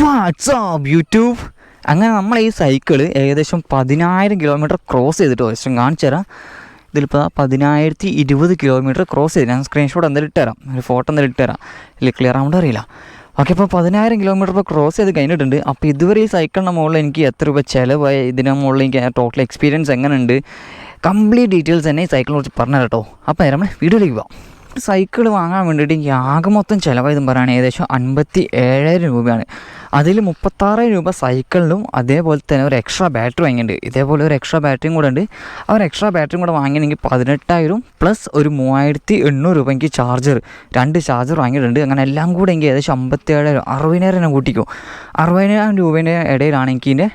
WhatsApp YouTube അങ്ങനെ നമ്മൾ ഈ സൈക്കിൾ ഏകദേശം പതിനായിരം കിലോമീറ്റർ ക്രോസ് ചെയ്തിട്ട്. ഏകദേശം കാണിച്ചു തരാം ഇതിലിപ്പോൾ പതിനായിരത്തി ഇരുപത് കിലോമീറ്റർ ക്രോസ് ചെയ്ത് ഞാൻ സ്ക്രീൻഷോട്ട് എന്തെങ്കിലും ഇട്ടുതരാം. ഒരു ഫോട്ടോ എന്തെങ്കിലും ഇട്ടുതരാം. ഇല്ല ക്ലിയർ ആവുമ്പോൾ അറിയില്ല. ഓക്കെ അപ്പോൾ പതിനായിരം കിലോമീറ്റർ ഇപ്പോൾ ക്രോസ് ചെയ്ത് കഴിഞ്ഞിട്ടുണ്ട്. അപ്പോൾ ഇതുവരെ ഈ സൈക്കിളിന്റെ മുകളിൽ എനിക്ക് എത്ര രൂപ ചിലവായി? ഇതിന്റെ മുകളിൽ എനിക്ക് ടോട്ടൽ എക്സ്പീരിയൻസ് എങ്ങനെയുണ്ട്? കംപ്ലീറ്റ് ഡീറ്റെയിൽസ് തന്നെ ഈ സൈക്കിളിനെ കുറിച്ച് പറഞ്ഞു കേട്ടോ. അപ്പോൾ നമ്മൾ വീഡിയോയിലേക്ക് പോകാം സൈക്കിൾ വാങ്ങാൻ വേണ്ടിയിട്ട് എനിക്ക് ആകെ മൊത്തം ചിലവായതും പറയുകയാണ് ഏകദേശം അൻപത്തി ഏഴായിരം രൂപയാണ്. അതിൽ മുപ്പത്താറായിരം രൂപ സൈക്കിളിലും അതേപോലെ തന്നെ ഒരു എക്സ്ട്രാ ബാറ്ററി വാങ്ങിയിട്ടുണ്ട്. ഇതേപോലെ ഒരു എക്സ്ട്രാ ബാറ്ററിയും കൂടെ ഉണ്ട്. ആ ഒരു എക്സ്ട്രാ ബാറ്ററിയും കൂടെ വാങ്ങിയെങ്കിൽ പതിനെട്ടായിരം പ്ലസ് ഒരു മൂവായിരത്തി എണ്ണൂറ് രൂപ എനിക്ക് ചാർജർ രണ്ട് ചാർജർ വാങ്ങിയിട്ടുണ്ട്. അങ്ങനെ എല്ലാം കൂടെ എനിക്ക് ഏകദേശം അമ്പത്തി ഏഴായിരം അറുപതിനായിരം കൂട്ടിക്കും. അറുപതിനായിരം രൂപേന്റെ ഇടയിലാണ് എനിക്ക് ഇതിന്റെ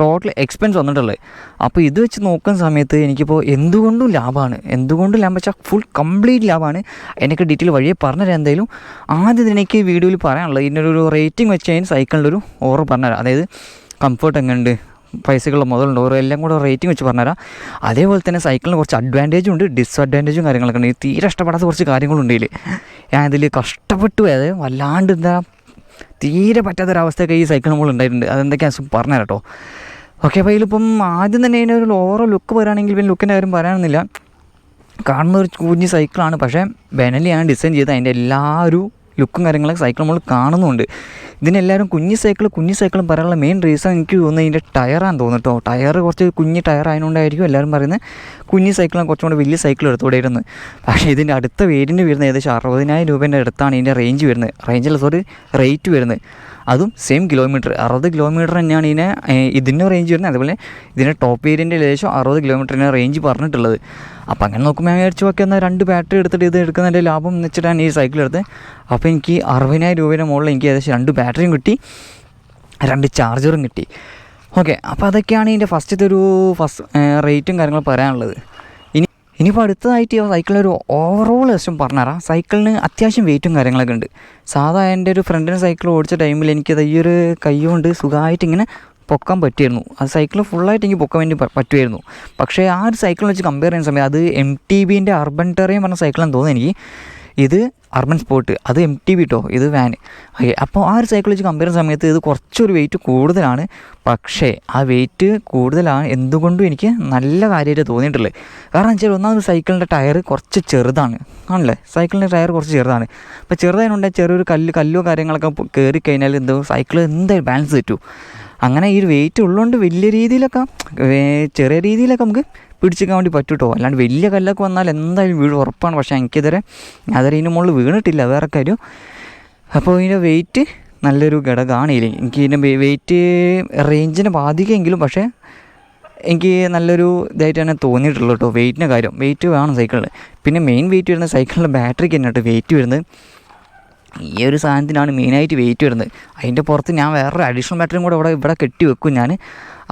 ടോട്ടൽ എക്സ്പെൻസ് വന്നിട്ടുള്ളത്. അപ്പോൾ ഇത് വെച്ച് നോക്കുന്ന സമയത്ത് എനിക്കിപ്പോൾ എന്തുകൊണ്ടും ലാഭമാണ് എന്തുകൊണ്ടും ലാഭം വെച്ചാൽ ഫുൾ കംപ്ലീറ്റ് ലാഭമാണ് എനിക്ക് ഡീറ്റെയിൽ വഴിയെ പറഞ്ഞുതരാം എന്തായാലും. ആദ്യം എനിക്ക് വീഡിയോയിൽ പറയാനുള്ളത് ഇതിന്റെ ഒരു റേറ്റിംഗ് വെച്ച് കഴിഞ്ഞാൽ സൈക്കിളിന്റെ ഒരു ഓവർ പറഞ്ഞുതരാം. അതായത് കംഫർട്ട് എങ്ങനെയുണ്ട് പൈസകളുടെ മുതലുണ്ട് ഓരോ എല്ലാം കൂടെ റേറ്റിംഗ് വെച്ച് പറഞ്ഞുതരാം. അതേപോലെ തന്നെ സൈക്കിളിന് കുറച്ച് അഡ്വാന്റേജും ഉണ്ട് ഡിസ്അഡ്വാന്റേജും കാര്യങ്ങളൊക്കെ ഉണ്ട്. തീരെ ഇഷ്ടപ്പെടാത്ത കുറച്ച് കാര്യങ്ങളുണ്ട് ഇതിൽ ഞാൻ ഇതിൽ കഷ്ടപ്പെട്ടു അതായത് വല്ലാണ്ട് എന്താ തീരെ പറ്റാത്തൊരവസ്ഥയൊക്കെ ഈ സൈക്കിൾ നമ്മൾ ഉണ്ടായിട്ടുണ്ട്. അതെന്തൊക്കെയാണ് പറഞ്ഞു കേട്ടോ ഓക്കെ അപ്പോൾ ഇതിലിപ്പം ആദ്യം തന്നെ ഇതിനൊരു ഒരു ഓവറോ ലുക്ക് പറയുകയാണെങ്കിൽ പിന്നെ ലുക്കിന്റെ കാര്യം പറയാനൊന്നുമില്ല. കാണുന്ന ഒരു കുഞ്ഞ് സൈക്കിളാണ് പക്ഷേ ബെനലിയാണ് ഡിസൈൻ ചെയ്ത് അതിന്റെ എല്ലാ ഒരു ലുക്കും കാര്യങ്ങളും സൈക്കിൾ നമ്മൾ കാണുന്നുണ്ട്. ഇതിനെല്ലാവരും കുഞ്ഞ് സൈക്കിൾ കുഞ്ഞ് സൈക്കിളും പറയാനുള്ള മെയിൻ റീസൺ എനിക്ക് തോന്നുന്നത് ഇതിന്റെ ടയറാണ് തോന്നുന്നു കേട്ടോ. ടയർ കുറച്ച് കുഞ്ഞ് ടയർ ആയതുകൊണ്ടായിരിക്കും എല്ലാവരും പറയുന്നത് കുഞ്ഞ് സൈക്കിളാണ് കുറച്ചും കൂടെ വലിയ സൈക്കിൾ എടുത്തുകൂടെ ഇരുന്ന്. പക്ഷേ ഇതിന്റെ അടുത്ത വേരിന് വരുന്നത് ഏകദേശം അറുപതിനായിരം രൂപേന്റെ അടുത്താണ് ഇതിന്റെ റേഞ്ച് വരുന്നത്. റേഞ്ചല്ല സോറി റേറ്റ് വരുന്നത്. അതും സെയിം കിലോമീറ്റർ അറുപത് കിലോമീറ്റർ തന്നെയാണ് ഇതിനെ ഇതിന്റെ റേഞ്ച് വരുന്നത്. അതുപോലെ ഇതിന്റെ ടോപ്പ് വേരിയന്റെ ഏകദേശം അറുപത് കിലോമീറ്ററിന്റെ റേഞ്ച് പറഞ്ഞിട്ടുള്ളത്. അപ്പോൾ അങ്ങനെ നോക്കുമ്പോൾ ഞാൻ വിചാരിച്ചു ഒക്കെ എന്നാൽ രണ്ട് ബാറ്ററി എടുത്തിട്ട് ഇത് എടുക്കുന്നതിന്റെ ലാഭം എന്ന് വെച്ചിട്ടാണ് ഈ സൈക്കിൾ എടുത്തത്. അപ്പോൾ എനിക്ക് അറുപതിനായിരം രൂപയുടെ മുകളിൽ എനിക്ക് ഏകദേശം രണ്ട് ബാറ്ററിയും കിട്ടി. രണ്ട് ചാർജറും കിട്ടി. ഓക്കെ അപ്പോൾ അതൊക്കെയാണ് ഇതിന്റെ ഫസ്റ്റത്തെ ഒരു ഫസ്റ്റ് റേറ്റും കാര്യങ്ങളും പറയാനുള്ളത്. ഇനി ഇനിയിപ്പോൾ അടുത്തതായിട്ട് ഈ ഒരു ഓവറോൾ വശം പറഞ്ഞുതരാം. സൈക്കിളിന് അത്യാവശ്യം വെയിറ്റും കാര്യങ്ങളൊക്കെ ഉണ്ട്. സാധാ എന്റെ ഒരു ഫ്രണ്ടിന് സൈക്കിൾ ഓടിച്ച ടൈമിൽ എനിക്കത് ഈ ഒരു കൈ കൊണ്ട് സുഖമായിട്ട് ഇങ്ങനെ പൊക്കാൻ പറ്റിയിരുന്നു. അത് സൈക്കിൾ ഫുള്ളായിട്ട് എനിക്ക് പൊക്കാൻ വേണ്ടി പറ്റുമായിരുന്നു. പക്ഷേ ആ ഒരു സൈക്കിൾ വെച്ച് കമ്പയർ ചെയ്യുന്ന സമയത്ത് അത് എം ടി ബിന്റെ അർബൻ ടെറിയം പറഞ്ഞ സൈക്കിളെന്ന് തോന്നുന്നു എനിക്ക്. ഇത് അർബൻ സ്പോർട്ട് അത് എം ടി വി കേട്ടോ ഇത് വാൻ ഓക്കെ അപ്പോൾ ആ ഒരു സൈക്കിൾ വെച്ച് കമ്പയർ സമയത്ത് ഇത് കുറച്ചൊരു വെയിറ്റ് കൂടുതലാണ്. പക്ഷേ ആ വെയിറ്റ് കൂടുതലാണ് എന്തുകൊണ്ടും എനിക്ക് നല്ല കാര്യമായിട്ട് തോന്നിയിട്ടുള്ളത്. കാരണം വെച്ചാൽ ഒന്നാമത് സൈക്കിളിന്റെ ടയർ കുറച്ച് ചെറുതാണ്. ആണല്ലേ? സൈക്കിളിന്റെ ടയർ കുറച്ച് ചെറുതാണ്. അപ്പോൾ ചെറുതായതുകൊണ്ട് ചെറിയൊരു കല്ല് കല്ലോ കാര്യങ്ങളൊക്കെ കയറി കഴിഞ്ഞാൽ എന്തോ സൈക്കിൾ എന്തായാലും ബാലൻസ് തെറ്റും അങ്ങനെ ഈ ഒരു വെയിറ്റ് ഉള്ളതുകൊണ്ട് വലിയ രീതിയിലൊക്കെ ചെറിയ രീതിയിലൊക്കെ നമുക്ക് പിടിച്ചിക്കാൻ വേണ്ടി പറ്റും കേട്ടോ അല്ലാണ്ട് വലിയ കല്ലൊക്കെ വന്നാൽ എന്തായാലും വീട് ഉറപ്പാണ്. പക്ഷേ എനിക്കിതുവരെ അതുവരെ ഇതിന് മുകളിൽ വീണിട്ടില്ല. വേറെ കാര്യം. അപ്പോൾ ഇതിന്റെ വെയിറ്റ് നല്ലൊരു ഘടകമാണ്. ഇതിൽ എനിക്ക് ഇതിന്റെ വെയിറ്റ് റേഞ്ചിനെ ബാധിക്കുമെങ്കിലും പക്ഷേ എനിക്ക് നല്ലൊരു ഇതായിട്ട് തന്നെ തോന്നിയിട്ടുള്ളൂ കേട്ടോ വെയിറ്റിന്റെ കാര്യം. വെയിറ്റ് വേണം സൈക്കിളിൽ പിന്നെ മെയിൻ വെയിറ്റ് വരുന്നത് സൈക്കിളിന്റെ ബാറ്ററിക്ക് തന്നെ കേട്ടോ വെയിറ്റ് വരുന്നത്. ഈ ഒരു സാധനത്തിനാണ് മെയിനായിട്ട് വെയിറ്റ് വരുന്നത്. അതിന്റെ പുറത്ത് ഞാൻ വേറൊരു അഡീഷണൽ ബാറ്ററിയും കൂടെ ഇവിടെ ഇവിടെ കെട്ടി വെക്കും ഞാൻ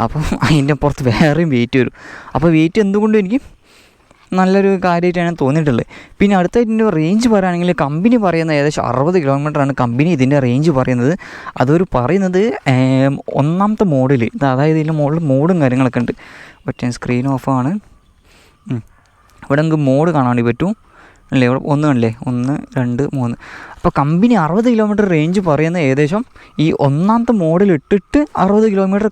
അപ്പം അതിന്റെ പുറത്ത് വേറെയും വെയിറ്റ് വരും. അപ്പോൾ വെയിറ്റ് എന്തുകൊണ്ടും എനിക്ക് നല്ലൊരു കാര്യമായിട്ടാണ് തോന്നിയിട്ടുള്ളത്. പിന്നെ അടുത്ത ഇതിന്റെ റേഞ്ച് പറയുകയാണെങ്കിൽ കമ്പനി പറയുന്നത് ഏകദേശം അറുപത് കിലോമീറ്ററാണ് കമ്പനി ഇതിന്റെ റേഞ്ച് പറയുന്നത്. അതൊരു പറയുന്നത് ഒന്നാമത്തെ മോഡിൽ അതായത് ഇതിന്റെ മോഡിൽ മോഡും കാര്യങ്ങളൊക്കെ ഉണ്ട്. ഒറ്റ സ്ക്രീൻ ഓഫാണ്. ഇവിടെ നമുക്ക് മോഡ് കാണാൻ വേണ്ടി പറ്റും. അല്ലേ? ഒന്ന് കണ്ടില്ലേ? ഒന്ന് രണ്ട് മൂന്ന്. അപ്പോൾ കമ്പനി അറുപത് കിലോമീറ്റർ റേഞ്ച് പറയുന്ന ഏകദേശം ഈ ഒന്നാമത്തെ മോഡൽ ഇട്ടിട്ട് അറുപത് കിലോമീറ്റർ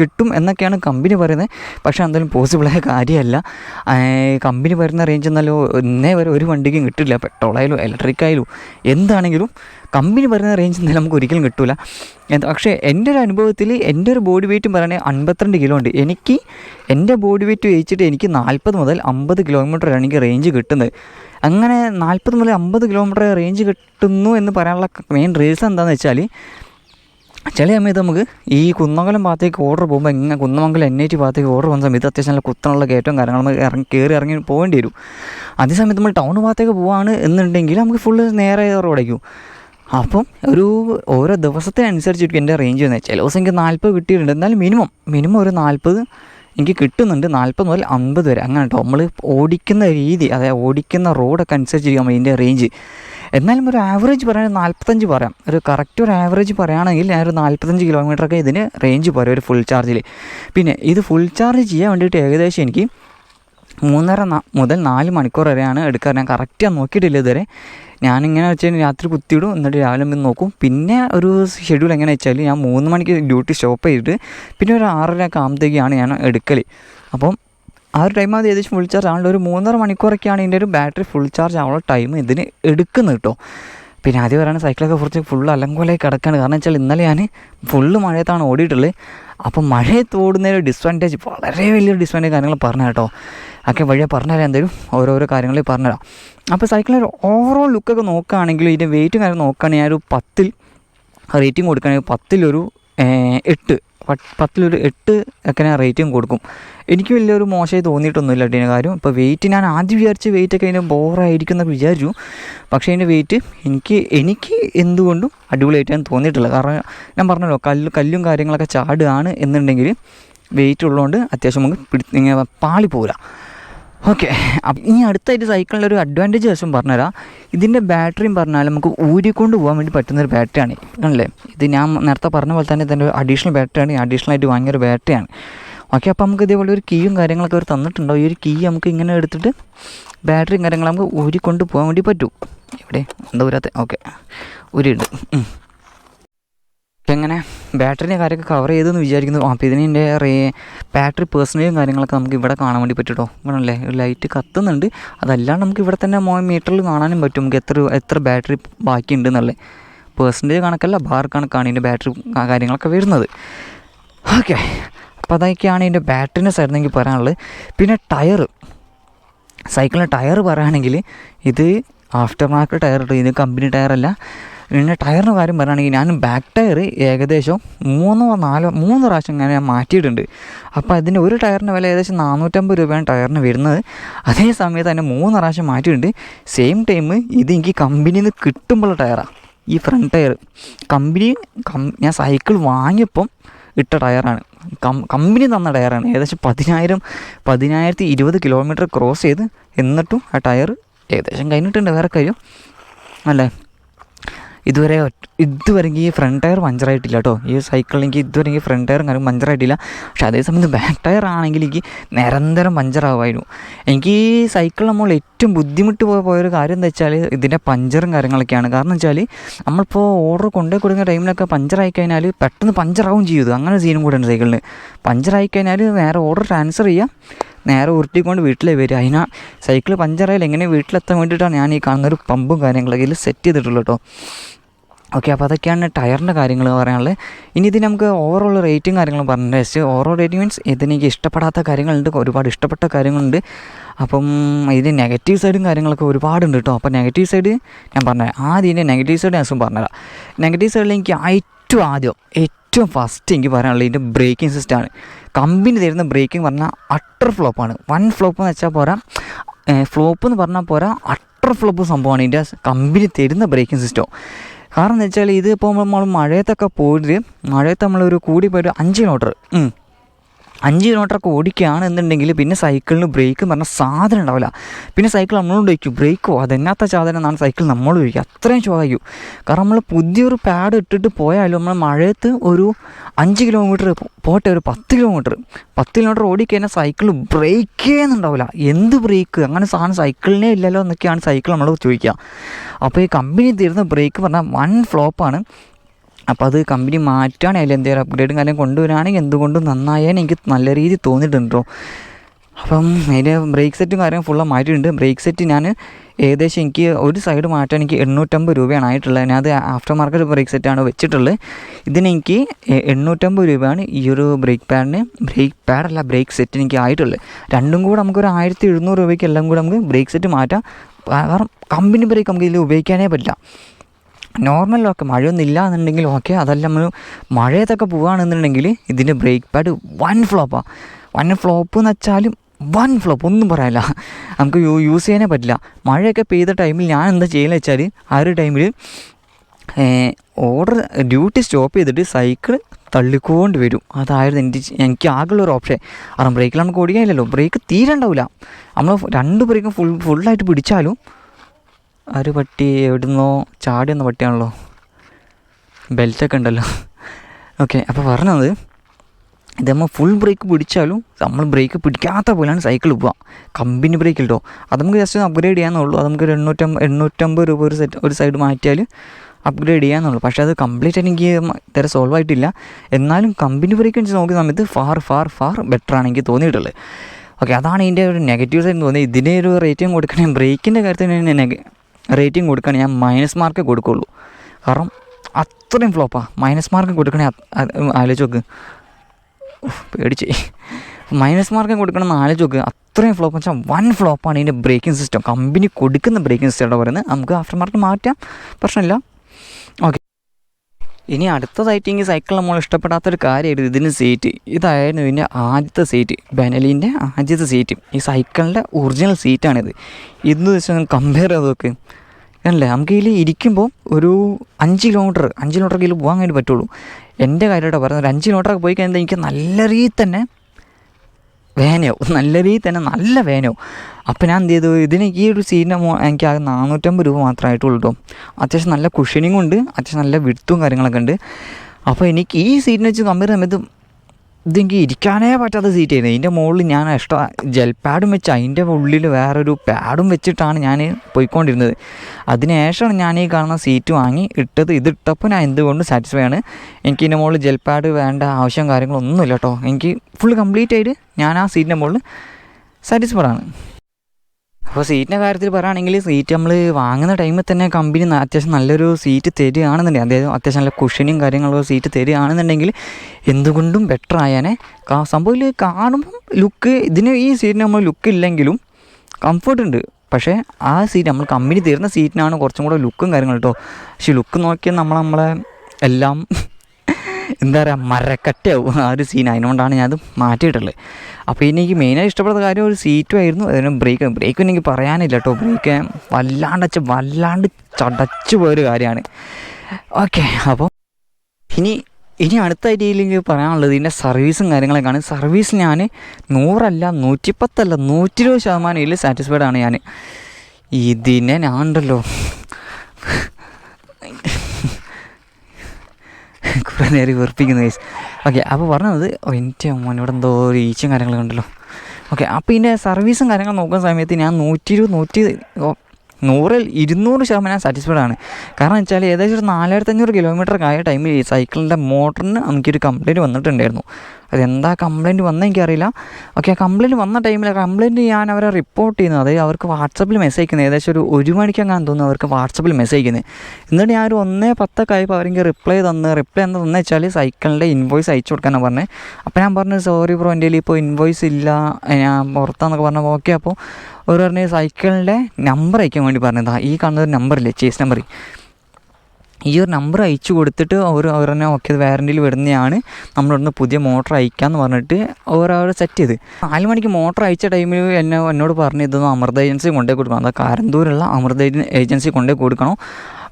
കിട്ടും എന്നൊക്കെയാണ് കമ്പനി പറയുന്നത്. പക്ഷേ എന്തായാലും പോസിബിളായ കാര്യമല്ല. കമ്പനി പറയുന്ന റേഞ്ച് എന്നാലും ഇന്നേ വരെ ഒരു വണ്ടിക്കും കിട്ടില്ല. പെട്രോൾ ആയാലും ഇലക്ട്രിക് ആയാലും എന്താണെങ്കിലും കമ്പനി പറയുന്ന റേഞ്ച് എന്തായാലും നമുക്ക് ഒരിക്കലും കിട്ടില്ല പക്ഷേ എന്റെ ഒരു അനുഭവത്തിൽ എന്റെ ഒരു ബോഡി വെയിറ്റും പറയുകയാണെങ്കിൽ അൻപത്തിരണ്ട് കിലോ ഉണ്ട്. എനിക്ക് എന്റെ ബോഡി വെയിറ്റ് വെച്ചിട്ട് എനിക്ക് നാൽപ്പത് മുതൽ അമ്പത് കിലോമീറ്ററാണ് എനിക്ക് റേഞ്ച് കിട്ടുന്നത്. അങ്ങനെ നാൽപ്പത് മുതൽ അമ്പത് കിലോമീറ്റർ റേഞ്ച് കിട്ടുന്നു എന്ന് പറയാനുള്ള മെയിൻ റീസൺ എന്താണെന്ന് വെച്ചാൽ ചില സമയത്ത് നമുക്ക് ഈ കുന്നമംഗലം ഭാഗത്തേക്ക് ഓർഡർ പോകുമ്പോൾ എങ്ങനെ കുന്നമംഗലം എൻ ഐ ടി ഭാഗത്തേക്ക് ഓർഡർ പോകുന്ന സമയത്ത് അത്യാവശ്യം നല്ല കുത്തനുള്ള കയറ്റവും കാര്യങ്ങളും നമുക്ക് ഇറങ്ങി കയറി ഇറങ്ങി പോകേണ്ടി വരും. അതേസമയത്ത് നമ്മൾ ടൗൺ ഭാഗത്തേക്ക് പോവാണ് എന്നുണ്ടെങ്കിൽ നമുക്ക് ഫുൾ നേരെ റോഡായിരിക്കും അപ്പം ഒരു ഓരോ ദിവസത്തെ അനുസരിച്ചിരിക്കും എന്റെ റേഞ്ച് എന്ന് വെച്ചാൽ ദിവസം എനിക്ക് നാൽപ്പത് കിട്ടിയിട്ടുണ്ട്. എന്നാലും മിനിമം മിനിമം ഒരു നാൽപ്പത് എനിക്ക് കിട്ടുന്നുണ്ട് നാൽപ്പത് മുതൽ അമ്പത് വരെ. അങ്ങനെ കേട്ടോ നമ്മൾ ഓടിക്കുന്ന രീതി അതായത് ഓടിക്കുന്ന റോഡൊക്കെ അനുസരിച്ചിരിക്കും ഇതിന്റെ റേഞ്ച് എന്നാലും ഒരു ആവറേജ് പറയാൻ നാൽപ്പത്തഞ്ച് പറയാം. ഒരു കറക്റ്റ് ഒരു ആവറേജ് പറയുകയാണെങ്കിൽ ഞാൻ ഒരു നാൽപ്പത്തഞ്ച് കിലോമീറ്ററൊക്കെ ഇതിന് റേഞ്ച് പറയാം ഒരു ഫുൾ ചാർജിൽ പിന്നെ ഇത് ഫുൾ ചാർജ് ചെയ്യാൻ വേണ്ടിയിട്ട് ഏകദേശം എനിക്ക് മൂന്നര മുതൽ നാല് മണിക്കൂർ വരെയാണ് എടുക്കാറ്. ഞാൻ കറക്റ്റ് നോക്കിയിട്ടില്ല ഇതുവരെ. ഞാനിങ്ങനെ വെച്ച് കഴിഞ്ഞാൽ രാത്രി കുത്തിയിടും എന്നിട്ട് രാവിലെ വന്ന് നോക്കും. പിന്നെ ഒരു ഷെഡ്യൂൾ എങ്ങനെ വെച്ചാൽ ഞാൻ മൂന്ന് മണിക്ക് ഡ്യൂട്ടി സ്റ്റോപ്പ് ചെയ്തിട്ട് പിന്നെ ഒരു ആറര ഒക്കെ ആകുമ്പോഴത്തേക്കാണ് ഞാൻ എടുക്കൽ അപ്പം ആ ഒരു ടൈം അത് ഏകദേശം ഫുൾ ചാർജ് ആണല്ലോ ഒരു മൂന്നര മണിക്കൂറൊക്കെയാണ് ഇതിന്റെ ഒരു ബാറ്ററി ഫുൾ ചാർജ് ആവാനുള്ള ടൈം ഇതിന് എടുക്കുന്നത് കേട്ടോ പിന്നെ ആദ്യം പറയുന്ന സൈക്കിളൊക്കെ കുറച്ച് ഫുൾ അലങ്കോലായി കിടക്കാണ്. കാരണം വെച്ചാൽ ഇന്നലെ ഞാൻ ഫുള്ള് മഴയത്താണ് ഓടിയിട്ടുള്ളത്. അപ്പോൾ മഴയത്ത് ഓടുന്നതിന് ഡിസ്വാന്റേജ് വളരെ വലിയൊരു ഡിസ്വാന്റേജ് കാര്യങ്ങൾ പറഞ്ഞു കേട്ടോ ഒക്കെ വഴിയെ പറഞ്ഞുതരാം എന്തെങ്കിലും ഓരോരോ കാര്യങ്ങൾ പറഞ്ഞുതരാം അപ്പോൾ സൈക്കിളിന്റെ ഓവറോൾ ലുക്കൊക്കെ നോക്കുകയാണെങ്കിൽ ഇതിന്റെ വെയിറ്റും കാര്യം നോക്കുകയാണെങ്കിൽ ഞാനൊരു പത്തിൽ റേറ്റിംഗ് കൊടുക്കുകയാണെങ്കിൽ പത്തിലൊരു എട്ട്. പത്തിലൊരു എട്ട് ഒക്കെ ഞാൻ റേറ്റിംഗ് കൊടുക്കും. എനിക്ക് വലിയൊരു മോശമായി തോന്നിയിട്ടൊന്നുമില്ല ഇതിന്റെ കാര്യം. ഇപ്പോൾ വെയിറ്റ് ഞാൻ ആദ്യം വിചാരിച്ച് വെയിറ്റ് ഒക്കെ അതിന് ബോറായിരിക്കും എന്നൊക്കെ വിചാരിച്ചു. പക്ഷേ അതിന്റെ വെയിറ്റ് എനിക്ക് എനിക്ക് എന്തുകൊണ്ടും അടിപൊളിയായിട്ടാണ് തോന്നിയിട്ടില്ല കാരണം ഞാൻ പറഞ്ഞല്ലോ കല്ല് കല്ലും കാര്യങ്ങളൊക്കെ ചാടുകയാണ് എന്നുണ്ടെങ്കിൽ വെയിറ്റ് ഉള്ളതുകൊണ്ട് അത്യാവശ്യം നമുക്ക് പിടി പാളി പോരാ ഓക്കെ. ഇനി അടുത്തായിട്ട് സൈക്കിളിന്റെ ഒരു അഡ്വാന്റേജ് വശം പറഞ്ഞുതരാം. ഇതിന്റെ ബാറ്ററിയും പറഞ്ഞാൽ നമുക്ക് ഊരിക്കൊണ്ട് പോകാൻ വേണ്ടി പറ്റുന്നൊരു ബാറ്ററിയാണ് ആണല്ലേ ഇത് ഞാൻ നേരത്തെ പറഞ്ഞ പോലെ തന്നെ ഇതിന്റെ അഡീഷണൽ ബാറ്ററിയാണ് അഡീഷണൽ ആയിട്ട് വാങ്ങിയൊരു ബാറ്ററിയാണ് ഓക്കെ അപ്പോൾ നമുക്ക് ഇതേപോലെ ഒരു കീയും കാര്യങ്ങളൊക്കെ അവർ തന്നിട്ടുണ്ടോ? ഈ ഒരു കീ നമുക്ക് ഇങ്ങനെ എടുത്തിട്ട് ബാറ്ററിയും കാര്യങ്ങളും നമുക്ക് ഊരിക്കൊണ്ട് പോകാൻ വേണ്ടി പറ്റും. എവിടെ? എന്താ ഊരാത്ത? ഓക്കെ. ഊരിയുണ്ട്. ഉം. ഇപ്പം എങ്ങനെ ബാറ്ററിന്റെ കാര്യമൊക്കെ കവർ ചെയ്തെന്ന് വിചാരിക്കുന്നു. അപ്പോൾ ഇതിന്റെ റേ ബാറ്ററി പേഴ്സണേജും കാര്യങ്ങളൊക്കെ നമുക്ക് ഇവിടെ കാണാൻ വേണ്ടി പറ്റുമോ ഇവിടെ അല്ലേ ലൈറ്റ് കത്തുന്നുണ്ട്. അതല്ലാണ്ട് നമുക്ക് ഇവിടെ തന്നെ മോ മീറ്ററിൽ കാണാനും പറ്റും. നമുക്ക് എത്ര എത്ര ബാറ്ററി ബാക്കിയുണ്ട് എന്നുള്ളത് പേഴ്സന്റേജ് കണക്കല്ല ബാർ കണക്കാണ് ഇതിന്റെ ബാറ്ററി കാര്യങ്ങളൊക്കെ വരുന്നത്. ഓക്കെ അപ്പോൾ അതൊക്കെയാണ് ഇതിന്റെ ബാറ്ററിന്റെ സൈഡിൽ പറയാനുള്ളത്. പിന്നെ ടയർ സൈക്കിളിന്റെ ടയർ പറയുകയാണെങ്കിൽ ഇത് ആഫ്റ്റർ മാർക്കറ്റ് ടയർ ഇത് കമ്പനി ടയറല്ല പിന്നെ ടയറിന്റെ കാര്യം പറയുകയാണെങ്കിൽ ഞാൻ ബാക്ക് ടയർ ഏകദേശം മൂന്നോ നാലോ മൂന്ന് പ്രാവശ്യം ഞാൻ മാറ്റിയിട്ടുണ്ട്. അപ്പോൾ അതിന്റെ ഒരു ടയറിന്റെ വില ഏകദേശം നാനൂറ്റമ്പത് രൂപയാണ് ടയറിന് വരുന്നത്. അതേ സമയത്ത് തന്നെ മൂന്ന് പ്രാവശ്യം മാറ്റിയിട്ടുണ്ട്. സെയിം ടൈം ഇത് എനിക്ക് കമ്പനിയിൽ നിന്ന് കിട്ടുമ്പോഴുള്ള ടയറാണ് ഈ ഫ്രണ്ട് ടയർ കമ്പനി ഞാൻ സൈക്കിൾ വാങ്ങിയപ്പം ഇട്ട ടയറാണ് കം കമ്പനി തന്ന ടയറാണ് ഏകദേശം പതിനായിരം പതിനായിരത്തി ഇരുപത് കിലോമീറ്റർ ക്രോസ് ചെയ്ത് എന്നിട്ടും ആ ടയർ ഏകദേശം കഴിഞ്ഞിട്ടുണ്ട്. വേറെ കാര്യം അല്ലേ? ഇതുവരെ ഇതുവരെ ഈ ഫ്രണ്ട് ടയർ പഞ്ചറായിട്ടില്ല കേട്ടോ ഈ സൈക്കിളിൽ എനിക്ക് ഇതുവരെ ഈ ഫ്രണ്ട് ടയറും കാര്യം പഞ്ചറായിട്ടില്ല പക്ഷേ അതേസമയത്ത് ബാക്ക് ടയർ ആണെങ്കിൽ എനിക്ക് നിരന്തരം പഞ്ചറാവുമായിരുന്നു എനിക്ക് ഈ സൈക്കിൾ നമ്മൾ ഏറ്റവും ബുദ്ധിമുട്ട് പോയ പോയൊരു കാര്യം എന്താ വെച്ചാൽ ഇതിന്റെ പഞ്ചറും കാര്യങ്ങളൊക്കെയാണ്. കാരണം വെച്ചാൽ നമ്മളിപ്പോൾ ഓർഡർ കൊണ്ടുപോയി കൊടുക്കുന്ന ടൈമിലൊക്കെ പഞ്ചറായി കഴിഞ്ഞാൽ പെട്ടെന്ന് പഞ്ചറാവും ചെയ്തു അങ്ങനെ സീനും കൂടെ ഉണ്ട് സൈക്കിളിന് പഞ്ചറായി കഴിഞ്ഞാൽ നേരെ ഓർഡർ ട്രാൻസ്ഫർ ചെയ്യാം. നേരെ ഉരുട്ടിക്കൊണ്ട് വീട്ടിലേ വരിക. അതിനാ സൈക്കിൾ പഞ്ചറായാലും എങ്ങനെ വീട്ടിലെത്താൻ വേണ്ടിയിട്ടാണ് ഞാൻ ഈ കാണുന്നൊരു പമ്പും കാര്യങ്ങളൊക്കെ ഇതിൽ സെറ്റ് ചെയ്തിട്ടുള്ളൂ കേട്ടോ ഓക്കെ അപ്പോൾ അതൊക്കെയാണ് ടയറിന്റെ കാര്യങ്ങൾ പറയാനുള്ളത് ഇനി ഇതിന് നമുക്ക് ഓവറോൾ റേറ്റിംഗ് കാര്യങ്ങളും പറഞ്ഞിട്ട് ജസ്റ്റ് ഓവറോൾ റേറ്റിംഗ് മീൻസ് ഇതിനെനിക്ക് ഇഷ്ടപ്പെടാത്ത കാര്യങ്ങളുണ്ട് ഒരുപാട് ഇഷ്ടപ്പെട്ട കാര്യങ്ങളുണ്ട്. അപ്പം ഇതിന് നെഗറ്റീവ് സൈഡും കാര്യങ്ങളൊക്കെ ഒരുപാടുണ്ട് കേട്ടോ അപ്പോൾ നെഗറ്റീവ് സൈഡ് ഞാൻ പറഞ്ഞുതരാം. ആദ്യം ഇതിന്റെ നെഗറ്റീവ് സൈഡ് ഞാൻ പറഞ്ഞുതരാം. നെഗറ്റീവ് സൈഡിൽ എനിക്ക് ഏറ്റവും ആദ്യം ഏറ്റവും ഫസ്റ്റ് എനിക്ക് പറയാനുള്ളത് ഇതിന്റെ ബ്രേക്കിംഗ് സിസ്റ്റമാണ് കമ്പനി തരുന്ന ബ്രേക്കിംഗ് പറഞ്ഞാൽ അട്ടർ ഫ്ലോപ്പാണ് വൺ ഫ്ലോപ്പ് എന്ന് വെച്ചാൽ പോരാ ഫ്ലോപ്പ് എന്ന് പറഞ്ഞാൽ പോരാ അട്ടർ ഫ്ലോപ്പ് സംഭവമാണ്. ഇതിന്റെ കമ്പനി തരുന്ന ബ്രേക്കിംഗ് സിസ്റ്റം കാരണം എന്ന് വെച്ചാൽ ഇതിപ്പോൾ നമ്മൾ മഴയത്തൊക്കെ പോയിട്ട് മഴയത്ത് നമ്മളൊരു കൂടി പോയിട്ട് അഞ്ച് കിലോമീറ്റർ അഞ്ച് കിലോമീറ്ററൊക്കെ ഓടിക്കുകയാണെന്നുണ്ടെങ്കിൽ പിന്നെ സൈക്കിളിന് ബ്രേക്ക് പറഞ്ഞ സാധനം ഉണ്ടാവില്ല. പിന്നെ സൈക്കിൾ നമ്മളോട് വയ്ക്കും ബ്രേക്കോ അതെന്നാത്ത സാധനം എന്നാണ് സൈക്കിൾ നമ്മൾ വയ്ക്കുക അത്രയും ചോദിക്കും. കാരണം നമ്മൾ പുതിയൊരു പാഡ് ഇട്ടിട്ട് പോയാലും നമ്മൾ മഴയത്ത് ഒരു അഞ്ച് കിലോമീറ്റർ പോട്ടെ ഒരു പത്ത് കിലോമീറ്റർ പത്ത് കിലോമീറ്റർ ഓടിക്കഴിഞ്ഞാൽ സൈക്കിൾ ബ്രേക്കേ എന്നുണ്ടാവില്ല. എന്ത് ബ്രേക്ക് അങ്ങനെ സാധനം സൈക്കിളിനേ ഇല്ലല്ലോ എന്നൊക്കെയാണ് സൈക്കിൾ നമ്മൾ ചോദിക്കുക. അപ്പോൾ ഈ കമ്പനി തരുന്ന ബ്രേക്ക് പറഞ്ഞാൽ വൺ ഫ്ലോപ്പാണ് അപ്പോൾ അത് കമ്പനി മാറ്റുകയാണെങ്കിൽ എന്തെങ്കിലും അപ്ഗ്രേഡും കാര്യം കൊണ്ടുവരികയാണെങ്കിൽ എന്തുകൊണ്ടും നന്നായാലും എനിക്ക് നല്ല രീതിയിൽ തോന്നിയിട്ടുണ്ടോ അപ്പം അതിന്റെ ബ്രേക്ക് സെറ്റും കാര്യം ഫുള്ള് മാറ്റിയിട്ടുണ്ട്. ബ്രേക്ക് സെറ്റ് ഞാൻ ഏകദേശം എനിക്ക് ഒരു സൈഡ് മാറ്റാൻ എനിക്ക് എണ്ണൂറ്റമ്പത് രൂപയാണ് ആയിട്ടുള്ളത്. ഞാനത് ആഫ്റ്റർ മാർക്കറ്റ് ബ്രേക്ക് സെറ്റാണ് വെച്ചിട്ടുള്ളത്. ഇതിനെനിക്ക് എണ്ണൂറ്റമ്പത് രൂപയാണ് ഈ ഒരു ബ്രേക്ക് പാഡിന് ബ്രേക്ക് പാഡല്ല ബ്രേക്ക് സെറ്റ് എനിക്ക് ആയിട്ടുള്ളത്. രണ്ടും കൂടെ നമുക്കൊരു ആയിരത്തി എഴുന്നൂറ് രൂപയ്ക്ക് എല്ലാം കൂടെ നമുക്ക് ബ്രേക്ക് സെറ്റ് മാറ്റാം. കാരണം കമ്പനി ബ്രേക്ക് നമുക്ക് ഇതിൽ ഉപയോഗിക്കാനേ പറ്റില്ല. നോർമൽ ഓക്കെ മഴയൊന്നും ഇല്ല എന്നുണ്ടെങ്കിൽ ഓക്കെ അതല്ല നമ്മൾ മഴയത്തൊക്കെ പോവുകയാണെന്നുണ്ടെങ്കിൽ ഇതിന്റെ ബ്രേക്ക് പാഡ് വൺ ഫ്ലോപ്പാണ് വൺ ഫ്ലോപ്പ് എന്ന് വെച്ചാലും വൺ ഫ്ലോപ്പ് ഒന്നും പറയാനില്ല. നമുക്ക് യൂസ് ചെയ്യാനേ പറ്റില്ല. മഴയൊക്കെ പെയ്ത ടൈമിൽ ഞാൻ എന്താ ചെയ്യുന്നത് വെച്ചാൽ ആ ഒരു ടൈമിൽ ഓർഡർ ഡ്യൂട്ടി സ്റ്റോപ്പ് ചെയ്തിട്ട് സൈക്കിൾ തള്ളിക്കൊണ്ട് വരും. അതായിരുന്നു എന്റെ എനിക്ക് ആകെയുള്ള ഒരു ഓപ്ഷൻ കാരണം ബ്രേക്കിൽ നമുക്ക് ഓടിക്കാനില്ലല്ലോ. ബ്രേക്ക് തീരെ ഉണ്ടാവില്ല. നമ്മൾ രണ്ട് ബ്രേക്കും ഫുൾ ഫുള്ളായിട്ട് പിടിച്ചാലും ആ ഒരു പട്ടി എവിടുന്നോ ചാടി വന്ന പട്ടിയാണല്ലോ. ബെൽറ്റൊക്കെ ഉണ്ടല്ലോ. ഓക്കെ അപ്പോൾ പറഞ്ഞത് ഇത് നമ്മൾ ഫുൾ ബ്രേക്ക് പിടിച്ചാലും നമ്മൾ ബ്രേക്ക് പിടിക്കാത്ത പോലെയാണ് സൈക്കിൾ പോവുക. കമ്പനി ബ്രേക്ക് കേട്ടോ അത് നമുക്ക് ജസ്റ്റ് ഒന്ന് അപ്ഗ്രേഡ് ചെയ്യാന്നുള്ളൂ അത് നമുക്ക് എണ്ണൂറ്റമ്പത് എണ്ണൂറ്റമ്പത് രൂപ ഒരു സെറ്റ് ഒരു സൈഡ് മാറ്റിയാൽ അപ്ഗ്രേഡ് ചെയ്യാന്നുള്ളൂ പക്ഷേ അത് കംപ്ലീറ്റ് എനിക്ക് ഇത്ര സോൾവ് ആയിട്ടില്ല. എന്നാലും കമ്പനി ബ്രേക്ക് വെച്ച് നോക്കുന്ന സമയത്ത് ഫാർ ഫാർ ഫാർ ബെറ്റർ ആണ് എനിക്ക് തോന്നിയിട്ടുള്ളത്. ഓക്കെ അതാണ് ഇതിന്റെ ഒരു നെഗറ്റീവ് സൈഡ് തോന്നിയത് ഇതിനെ ഒരു റേറ്റിംഗ് കൊടുക്കണേ. ബ്രേക്കിന്റെ കാര്യത്തിൽ റേറ്റിംഗ് കൊടുക്കുകയാണെങ്കിൽ ഞാൻ മൈനസ് മാർക്ക് കൊടുക്കുള്ളൂ. കാരണം അത്രയും ഫ്ലോപ്പാണ് മൈനസ് മാർക്ക് കൊടുക്കണേ ആലോചിച്ച് നോക്ക്. പേടിച്ച്. മൈനസ് മാർക്ക് കൊടുക്കണം എന്ന് ആലോചിച്ച് നോക്ക്. അത്രയും ഫ്ലോപ്പ് വെച്ചാൽ വൺ ഫ്ലോപ്പാണ് ഇതിന്റെ ബ്രേക്കിംഗ് സിസ്റ്റം കമ്പനി കൊടുക്കുന്ന ബ്രേക്കിംഗ് സിസ്റ്റം പറയുന്നത്. നമുക്ക് ആഫ്റ്റർ മാർക്ക് മാറ്റാം. പ്രശ്നമില്ല. ഓക്കെ ഇനി അടുത്തതായിട്ട് എനിക്ക് സൈക്കിൾ നമ്മൾ ഇഷ്ടപ്പെടാത്തൊരു കാര്യമായിരുന്നു ഇതിന് സീറ്റ് ഇതായിരുന്നു ഇതിന്റെ ആദ്യത്തെ സീറ്റ് ബെനലിന്റെ ആദ്യത്തെ സീറ്റ് ഈ സൈക്കിളിന്റെ ഒറിജിനൽ സീറ്റാണിത് ഇന്ന് വെച്ചാൽ കമ്പയർ ചെയ്ത് നോക്ക്. അല്ലേ? നമുക്ക് ഇതിൽ ഇരിക്കുമ്പോൾ ഒരു അഞ്ച് കിലോമീറ്റർ അഞ്ച് കിലോമീറ്റർ കയ്യിൽ പോകാൻ വേണ്ടി പറ്റുള്ളൂ. എന്റെ കാര്യമായിട്ട് പറയുന്നത് ഒരു അഞ്ച് കിലോമീറ്റർ പോയി കഴിഞ്ഞാൽ എനിക്ക് നല്ല രീതിയിൽ തന്നെ വേനയോ നല്ല രീതിയിൽ തന്നെ നല്ല വേനയാവും. അപ്പോൾ ഞാൻ എന്ത് ചെയ്തു ഇതിന് ഈ ഒരു സീറ്റിന്റെ മോ എനിക്ക് ആകെ നാനൂറ്റമ്പത് രൂപ മാത്രമായിട്ടുള്ളൂ കേട്ടോ അത്യാവശ്യം നല്ല കുഷനിങ്ങും ഉണ്ട്. അത്യാവശ്യം നല്ല വിടുത്തും കാര്യങ്ങളൊക്കെ ഉണ്ട്. അപ്പോൾ എനിക്ക് ഈ സീറ്റിനെ വെച്ച് കമ്പയർ സമയത്ത് ഇതെനിക്ക് ഇരിക്കാനേ പറ്റാത്ത സീറ്റായിരുന്നു ഇതിന്റെ മുകളിൽ ഞാൻ എക്സ്ട്രാ ജെൽ പാഡും വെച്ച് അതിന്റെ ഉള്ളിൽ വേറൊരു പാഡും വെച്ചിട്ടാണ് ഞാൻ പോയിക്കൊണ്ടിരുന്നത്. അതിനുശേഷമാണ് ഞാൻ ഈ കാണുന്ന സീറ്റ് വാങ്ങി ഇട്ടത്. ഇതിട്ടപ്പോൾ ഞാൻ എന്തുകൊണ്ടും സാറ്റിസ്ഫൈ ആണ്? എനിക്ക് ഇതിന്റെ മുകളിൽ ജെൽ പാഡ് വേണ്ട ആവശ്യം കാര്യങ്ങളൊന്നുമില്ല കേട്ടോ എനിക്ക് ഫുൾ കംപ്ലീറ്റ് ആയിട്ട് ഞാൻ ആ സീറ്റിന്റെ മുകളിൽ സാറ്റിസ്ഫൈഡ് ആണ്. അപ്പോൾ സീറ്റിന്റെ കാര്യത്തിൽ പറയുകയാണെങ്കിൽ സീറ്റ് നമ്മൾ വാങ്ങുന്ന ടൈമിൽ തന്നെ കമ്പനി അത്യാവശ്യം നല്ലൊരു സീറ്റ് തരികയാണെന്നുണ്ടെങ്കിൽ അതായത് അത്യാവശ്യം നല്ല കുഷനും കാര്യങ്ങളുള്ള സീറ്റ് തരികയാണെന്നുണ്ടെങ്കിൽ എന്തുകൊണ്ടും ബെറ്റർ ആയാനെ. സംഭവം കാണുമ്പം ലുക്ക് ഇതിന് ഈ സീറ്റിന് നമ്മൾ ലുക്ക് ഇല്ലെങ്കിലും കംഫർട്ട് ഉണ്ട്. പക്ഷേ ആ സീറ്റ് നമ്മൾ കമ്പനി തരുന്ന സീറ്റിനാണ് കുറച്ചും കൂടെ ലുക്കും കാര്യങ്ങളും കേട്ടോ പക്ഷേ ലുക്ക് നോക്കിയാൽ നമ്മൾ നമ്മളെ എല്ലാം എന്താ പറയുക മരക്കട്ടയാവും ആ ഒരു സീൻ അതിനുകൊണ്ടാണ് ഞാനത് മാറ്റിയിട്ടുള്ളത്. അപ്പോൾ എനിക്ക് മെയിനായി ഇഷ്ടപ്പെടുന്ന കാര്യം ഒരു സീറ്റും ആയിരുന്നു. അതിന് ബ്രേക്ക് ബ്രേക്ക് എനിക്ക് പറയാനില്ല കേട്ടോ ബ്രേക്ക് വല്ലാണ്ട് വല്ലാണ്ട് ചടച്ചു പോയൊരു കാര്യമാണ്. ഓക്കെ അപ്പോൾ ഇനി ഇനി അടുത്ത രീതിയിലേക്ക് പറയാനുള്ളത് ഇതിന്റെ സർവീസും കാര്യങ്ങളൊക്കെയാണ് സർവീസ് ഞാൻ നൂറല്ല നൂറ്റിപ്പത്തല്ല നൂറ്റി ഇരുപത് ശതമാനം ഇതിൽ സാറ്റിസ്ഫൈഡ് ആണ് ഞാൻ ഇതിനെ ഞാൻ ഉണ്ടല്ലോ കുറേ നേരം വെറുപ്പിക്കുന്ന കേസ് ഓക്കെ അപ്പോൾ പറഞ്ഞത് എന്റെ അമ്മ ഇവിടെ എന്തോ ഒരു ഈച്ചും കാര്യങ്ങളൊക്കെ ഉണ്ടല്ലോ ഓക്കെ അപ്പോൾ ഇതിന്റെ സർവീസും കാര്യങ്ങളും നോക്കുന്ന സമയത്ത് ഞാൻ നൂറ്റി ഇരുപത് നൂറ്റി നൂറിൽ ഇരുന്നൂറ് ശതമാനം ഞാൻ സാറ്റിസ്ഫൈഡ് ആണ്. കാരണം വെച്ചാൽ ഏകദേശം ഒരു നാലായിരത്തഞ്ഞൂറ് കിലോമീറ്റർ ആയ ടൈമിൽ ഈ സൈക്കിളിന്റെ മോട്ടറിന് എനിക്കൊരു കംപ്ലയിന്റ് വന്നിട്ടുണ്ടായിരുന്നു. അതെന്താ കംപ്ലയിന്റ് വന്നത് എനിക്കറിയില്ല. ഓക്കെ ആ കംപ്ലയിന്റ് വന്ന ടൈമിൽ കംപ്ലയിന്റ് ഞാൻ അവരെ റിപ്പോർട്ട് ചെയ്യുന്നത് അതായത് അവർക്ക് വാട്സപ്പിൽ മെസ്സേജ് അയക്കുന്നത്. ഏകദേശം ഒരു ഒരു മണിക്കങ്ങനെ തോന്നുന്നു അവർക്ക് വാട്സപ്പിൽ മെസ്സേജ് അയക്കുന്നത്. എന്നിട്ട് ഞാൻ ഒരു ഒന്നേ പത്തൊക്കെ ആയപ്പോൾ അവരെനിക്ക് റിപ്ലൈ തന്ന്. റിപ്ലൈ എന്താ തന്നെ വെച്ചാൽ സൈക്കിളിന്റെ ഇൻവോയ്സ് അയച്ചു കൊടുക്കാനാണ് പറഞ്ഞത് അപ്പോൾ ഞാൻ പറഞ്ഞു സോറി ബ്രോ എന്റെ ഇപ്പോൾ ഇൻവോയ്സ് ഇല്ല. ഞാൻ പുറത്താന്നൊക്കെ പറഞ്ഞപ്പോൾ ഓക്കെ അപ്പോൾ അവർ പറഞ്ഞ് സൈക്കിളിന്റെ നമ്പർ അയക്കാൻ വേണ്ടി പറഞ്ഞതാ. ഈ കാണുന്ന ഒരു നമ്പറില്ലേ ചേസ് നമ്പർ ഈ ഒരു നമ്പർ അയച്ചു കൊടുത്തിട്ട് അവർ അവർ തന്നെ ഓക്കെ വാറന്റിയിൽ വരുന്നതാണ് നമ്മളിവിടുന്ന് പുതിയ മോട്ടർ അയക്കാമെന്ന് പറഞ്ഞിട്ട് ഓരോ സെറ്റ് ചെയ്ത്. നാല് മണിക്ക് മോട്ടർ അയച്ച ടൈമിൽ എന്നെ എന്നോട് പറഞ്ഞു ഇതൊന്നും അമൃത ഏജൻസി കൊണ്ടേ കൊടുക്കണം. അതാ കാരന്തൂരുള്ള അമൃത ഏജൻ- ഏജൻസി കൊണ്ടേ കൊടുക്കണം.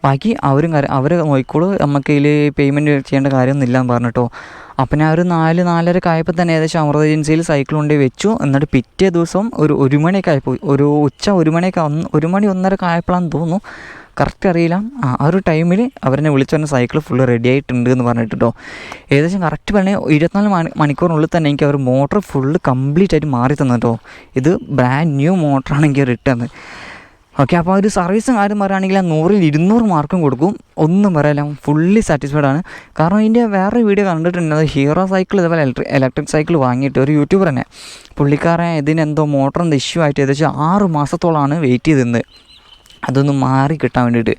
ബാക്കി അവരും അവർ നോക്കിക്കോളൂ നമുക്ക് ഇതിൽ പേയ്മെന്റ് ചെയ്യേണ്ട കാര്യമൊന്നുമില്ല എന്ന് പറഞ്ഞിട്ടോ. അപ്പം ഞാൻ ഒരു നാല് നാലരക്ക് ആയപ്പോൾ തന്നെ ഏകദേശം അമൃത ഏജൻസിയിൽ സൈക്കിൾ കൊണ്ട് വെച്ചു. എന്നിട്ട് പിറ്റേ ദിവസം ഒരു ഒരു മണിയൊക്കെ ആയപ്പോൾ ഒരു ഉച്ച ഒരു മണിയൊക്കെ ഒരു മണി ഒന്നരക്ക് ആയപ്പോഴാണെന്ന് തോന്നുന്നു. കറക്റ്റ് അറിയില്ല. ആ ഒരു ടൈമിൽ അവരെന്നെ വിളിച്ചു പറഞ്ഞ സൈക്കിൾ ഫുള്ള് റെഡി ആയിട്ടുണ്ട് എന്ന് പറഞ്ഞിട്ടോ ഏകദേശം കറക്റ്റ് പറഞ്ഞാൽ ഇരുപത്തിനാല് മണി മണിക്കൂറിനുള്ളിൽ തന്നെ എനിക്ക് അവർ മോട്ടർ ഫുള്ള് കംപ്ലീറ്റ് ആയിട്ട് മാറി തന്നു കേട്ടോ. ഇത് ബ്രാൻഡ് ന്യൂ മോട്ടറാണ് എനിക്ക് റിട്ടേൺ ഓക്കെ അപ്പോൾ ഒരു സർവീസും കാര്യം പറയുകയാണെങ്കിൽ ആ നൂറിൽ ഇരുന്നൂറ് മാർക്കും കൊടുക്കും. ഒന്നും പറയില്ല ഫുള്ളി സാറ്റിസ്ഫൈഡ് ആണ്. കാരണം ഇതിന്റെ വേറെ വീഡിയോ കണ്ടിട്ടുണ്ട് അത് ഹീറോ സൈക്കിൾ ഇതേപോലെ ഇലക്ട്രിക് ഇലക്ട്രിക് സൈക്കിൾ വാങ്ങിയിട്ട് ഒരു യൂട്യൂബർ തന്നെ. പുള്ളിക്കാരൻ ഇതിനെന്തോ മോട്ടറിന്റെ ഇഷ്യൂ ആയിട്ട് ഏകദേശം ആറ് മാസത്തോളമാണ് വെയിറ്റ് ചെയ്തിരുന്നത്. അതൊന്ന് മാറി കിട്ടാൻ വേണ്ടിയിട്ട്.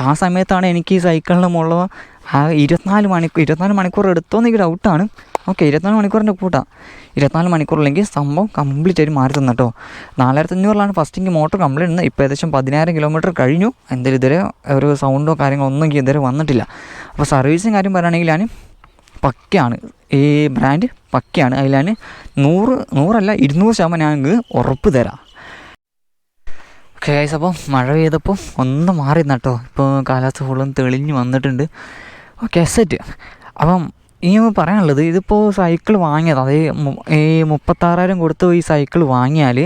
ആ സമയത്താണ് എനിക്ക് ഈ സൈക്കിളിന്റെ മുകളിൽ ആ ഇരുപത്തിനാല് മണിക്കൂർ ഇരുപത്തിനാല് മണിക്കൂർ എടുത്തോ എനിക്ക് ഡൗട്ടാണ്. ഓക്കെ ഇരുപത്തിനാല് മണിക്കൂറിന്റെ കൂട്ടാണ് ഇരുപത്തിനാല് മണിക്കൂറില്ലെങ്കിൽ സംഭവം കംപ്ലീറ്റ് ആയിട്ട് മാറി തന്നെ കേട്ടോ നാലായിരത്തി അഞ്ഞൂറിലാണ് ഫസ്റ്റ് എനിക്ക് മോട്ടോർ കംപ്ലീറ്റ് ഉണ്ട് ഇപ്പോൾ ഏകദേശം പതിനായിരം കിലോമീറ്റർ കഴിഞ്ഞു. എന്തായാലും ഇതുവരെ ഒരു സൗണ്ടോ കാര്യങ്ങളോ ഒന്നും എനിക്ക് ഇതുവരെ വന്നിട്ടില്ല. അപ്പോൾ സർവീസും കാര്യം പറയുകയാണെങ്കിൽ ഞാൻ പക്കയാണ്. ഈ ബ്രാൻഡ് പക്കയാണ്. ഞാൻ നൂറ് നൂറല്ല ഇരുന്നൂറ് ശതമാനം ഞങ്ങൾക്ക് ഉറപ്പ് തരാം. ഓക്കെ ഗൈസ് അപ്പോൾ മഴ പെയ്തപ്പോൾ ഒന്ന് മാറി കേട്ടോ ഇപ്പോൾ കാലാവസ്ഥ ഫുള്ളും തെളിഞ്ഞ് വന്നിട്ടുണ്ട്. ഓക്കെ സെറ്റ് അപ്പം ഇനി പറയാനുള്ളത് ഇതിപ്പോൾ സൈക്കിൾ വാങ്ങിയത്. അതായത് ഈ മുപ്പത്താറായിരം കൊടുത്ത് ഈ സൈക്കിൾ വാങ്ങിയാൽ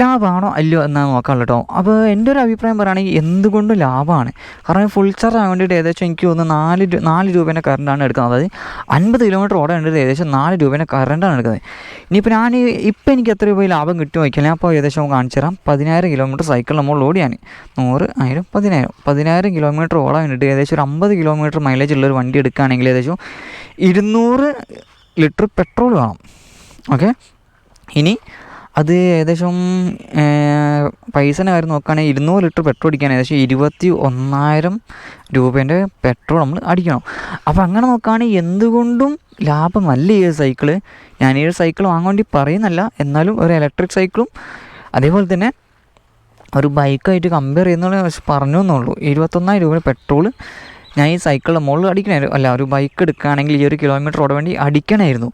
ലാഭമാണോ അല്ലയോ എന്നാണ് നോക്കാനുള്ളൂ കേട്ടോ അപ്പോൾ എന്റെ ഒരു അഭിപ്രായം പറയുകയാണെങ്കിൽ എന്തുകൊണ്ടും ലാഭമാണ്. കാരണം ഫുൾ ചാർജ് ആകാൻ വേണ്ടിയിട്ട് ഏകദേശം എനിക്ക് തോന്നുന്നു നാല് നാല് രൂപേന്റെ കറണ്ടാണ് എടുക്കുന്നത്. അതായത് അൻപത് കിലോമീറ്റർ ഓടാൻ വേണ്ടിയിട്ട് ഏകദേശം നാല് രൂപേന്റെ കറണ്ടാണ് എടുക്കുന്നത്. ഇനിയിപ്പോൾ ഞാൻ ഇപ്പം എനിക്ക് എത്ര രൂപ ലാഭം കിട്ടും വയ്ക്കാൻ അപ്പോൾ ഏകദേശം കാണിച്ചു തരാം. പതിനായിരം കിലോമീറ്റർ സൈക്കിൾ നമ്മൾ ഓടിയാണ് നൂറ് ആയിരം പതിനായിരം. പതിനായിരം കിലോമീറ്റർ ഓടാൻ വേണ്ടിയിട്ട് ഏകദേശം ഒരു അമ്പത് കിലോമീറ്റർ മൈലേജ് ഉള്ള ഒരു വണ്ടി എടുക്കുകയാണെങ്കിൽ ഏകദേശം ഇരുന്നൂറ് ലിറ്റർ പെട്രോൾ വേണം. ഓക്കെ ഇനി അത് ഏകദേശം പൈസേന്റെ കാര്യം നോക്കുകയാണെങ്കിൽ ഇരുന്നൂറ് ലിറ്റർ പെട്രോൾ അടിക്കാൻ ഏകദേശം ഇരുപത്തി ഒന്നായിരം രൂപേന്റെ പെട്രോൾ നമ്മൾ അടിക്കണം. അപ്പോൾ അങ്ങനെ നോക്കുകയാണെങ്കിൽ എന്തുകൊണ്ടും ലാഭമല്ല ഈ ഒരു സൈക്കിൾ ഞാൻ ഈ ഒരു സൈക്കിൾ വാങ്ങാൻ വേണ്ടി പറയുന്നല്ല എന്നാലും ഒരു ഇലക്ട്രിക് സൈക്കിളും അതേപോലെ തന്നെ ഒരു ബൈക്കായിട്ട് കമ്പയർ ചെയ്യുന്നുള്ള പറഞ്ഞു എന്നുള്ളൂ. ഇരുപത്തൊന്നായിരം രൂപ പെട്രോൾ ഞാൻ ഈ സൈക്കിളിന്റെ മുകളിൽ അടിക്കണമായിരുന്നു അല്ല ഒരു ബൈക്ക് എടുക്കുകയാണെങ്കിൽ ഈ ഒരു കിലോമീറ്റർ ഓടാൻ വേണ്ടി അടിക്കണമായിരുന്നു